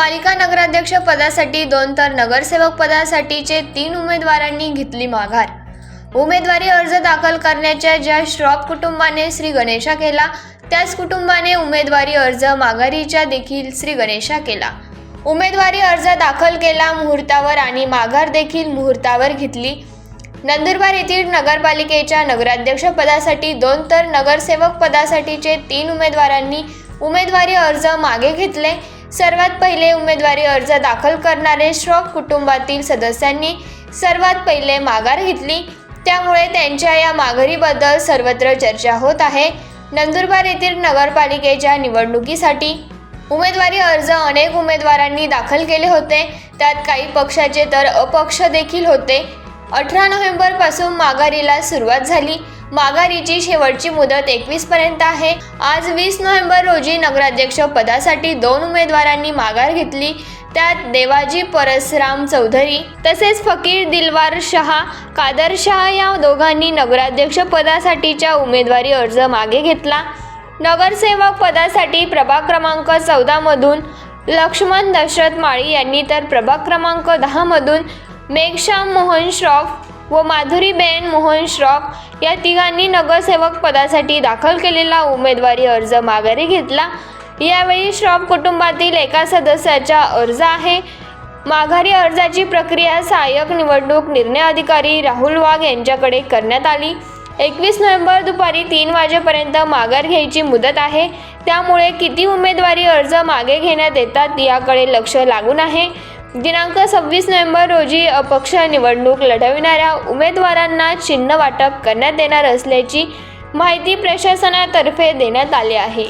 पालिका नगराध्यक्ष पदासाठी दोन तर नगरसेवक पदासाठीचे तीन उमेदवारांनी घेतली माघार. उमेदवारी अर्ज दाखल करण्याच्या ज्या श्रॉफ कुटुंबाने श्री गणेशा केला त्याच कुटुंबाने उमेदवारी अर्ज माघारीच्या देखील श्री गणेशा केला. उमेदवारी अर्ज दाखल केला मुहूर्तावर आणि माघार देखील मुहूर्तावर घेतली. नंदुरबार येथील नगरपालिकेच्या नगराध्यक्ष पदासाठी दोन तर नगरसेवक पदासाठीचे तीन उमेदवारांनी उमेदवारी अर्ज मागे घेतले. सर्वात पहिले उमेदवारी अर्ज दाखल करणारे श्रॉफ कुटुंबातील सदस्यांनी सर्वात पहिले माघार घेतली. त्यामुळे त्यांच्या या माघारीबद्दल सर्वत्र चर्चा होत आहे. नंदुरबार येथील नगरपालिकेच्या निवडणुकीसाठी उमेदवारी अर्ज अनेक उमेदवारांनी दाखल केले होते. त्यात काही पक्षाचे तर अपक्ष देखील होते. अठरा नोव्हेंबरपासून माघारीला सुरुवात झाली. माघारीची शेवटची मुदत एकवीस पर्यंत आहे. आज वीस नोव्हेंबर रोजी नगराध्यक्ष पदासाठी दोन उमेदवारांनी माघार घेतली. त्यात देवाजी परसराम चौधरी तसेच फकीर दिलवार शहा कादर शहा या दोघांनी नगराध्यक्ष पदासाठीच्या उमेदवारी अर्ज मागे घेतला. नगरसेवक पदासाठी प्रभाग क्रमांक चौदामधून लक्ष्मण दशरथ माळी यांनी तर प्रभाग क्रमांक दहामधून मेघश्याम मोहन श्रॉफ व माधुरीबेन मोहन श्रॉफ या तिघांनी नगरसेवक पदासाठी दाखल केलेला उमेदवारी अर्ज माघारी घेतला. यावेळी श्रॉफ कुटुंबातील एका सदस्याचा अर्ज आहे. माघारी अर्जाची प्रक्रिया सहाय्यक निवडणूक निर्णय अधिकारी राहुल वाघ यांच्याकडे करण्यात आली. एकवीस नोव्हेंबर दुपारी तीन वाजेपर्यंत माघार घ्यायची मुदत आहे. त्यामुळे किती उमेदवारी अर्ज मागे घेण्यात येतात याकडे लक्ष लागून आहे. दिनांक सव्वीस नोव्हेंबर रोजी अपक्ष निवडणूक लढविणाऱ्या उमेदवारांना चिन्ह वाटप करण्यात येणार असल्याची माहिती प्रशासनातर्फे देण्यात आली आहे.